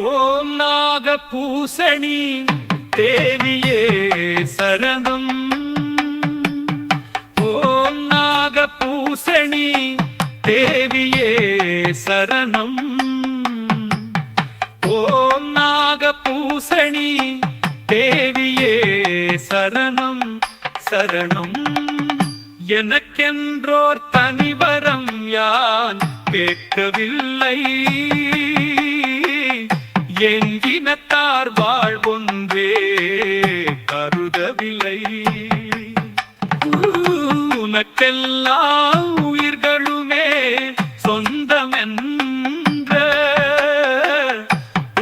ஓம் நாக பூசணி தேவியே சரணம். ஓம் நாக பூசணி தேவியே சரணம். ஓம் நாக பூசணி தேவியே சரணம். சரணம். எனக்கென்றோர் தனிவரம் யான் கேட்கவில்லை. உனக்கெல்லா உயிர்களுமே சொந்தமென்ற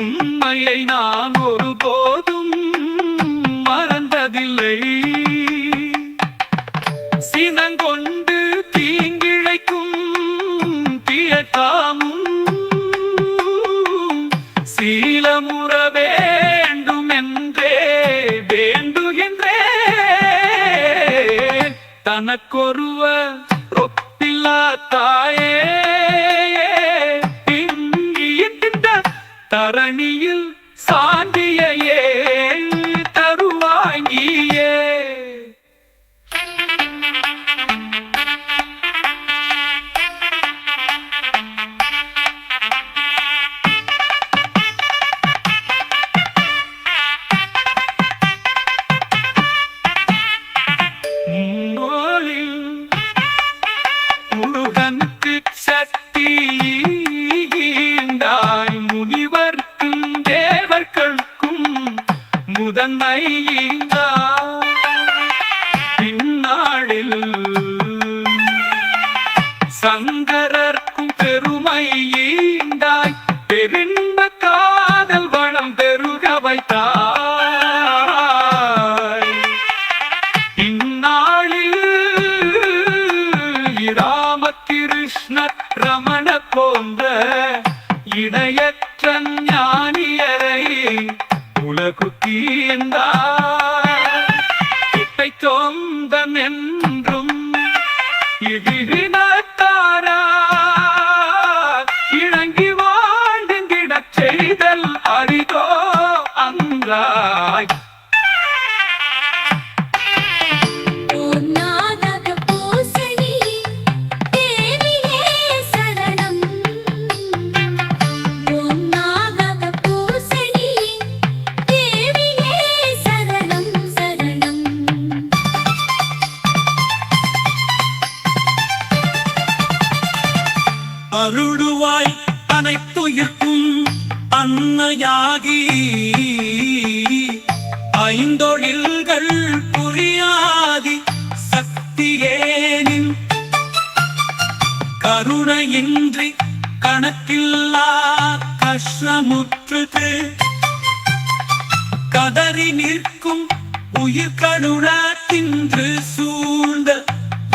உண்மையை நான் ஒருபோதும் தனக்கொருவ ஒப்பில்லா தாயே. முதன்மை பின்னாளில் சங்கரர்க்கும் பெருமை ஈந்தாய் பெரும்ப காதல் வளம் பெருக வைத்தாய். இந்நாளில் ராமகிருஷ்ணர் ரமண போன்ற இணையற்ற உலகுக்கீந்தாய் தொந்தன் என்றும் இகினத்தாரா அருளுவாய் அனைத்துயிர்க்கும் அன்னையாகி. ஐந்தொழில்கள் புரியாதி சக்தியேனின் கருணையின்றி கணக்கில்லா கஷ்டமுற்றுது. கதறி நிற்கும் உயிர் கருணா தின்று சூழ்ந்த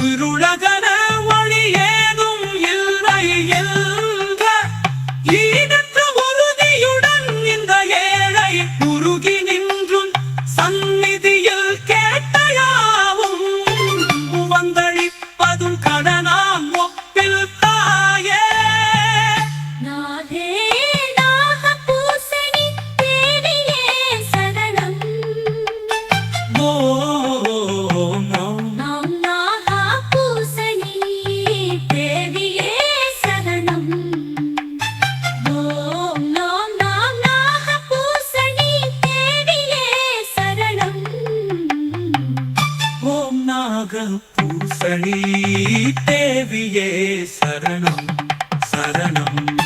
இருளகன பூசணி தேவியே சரணம் சரணம்.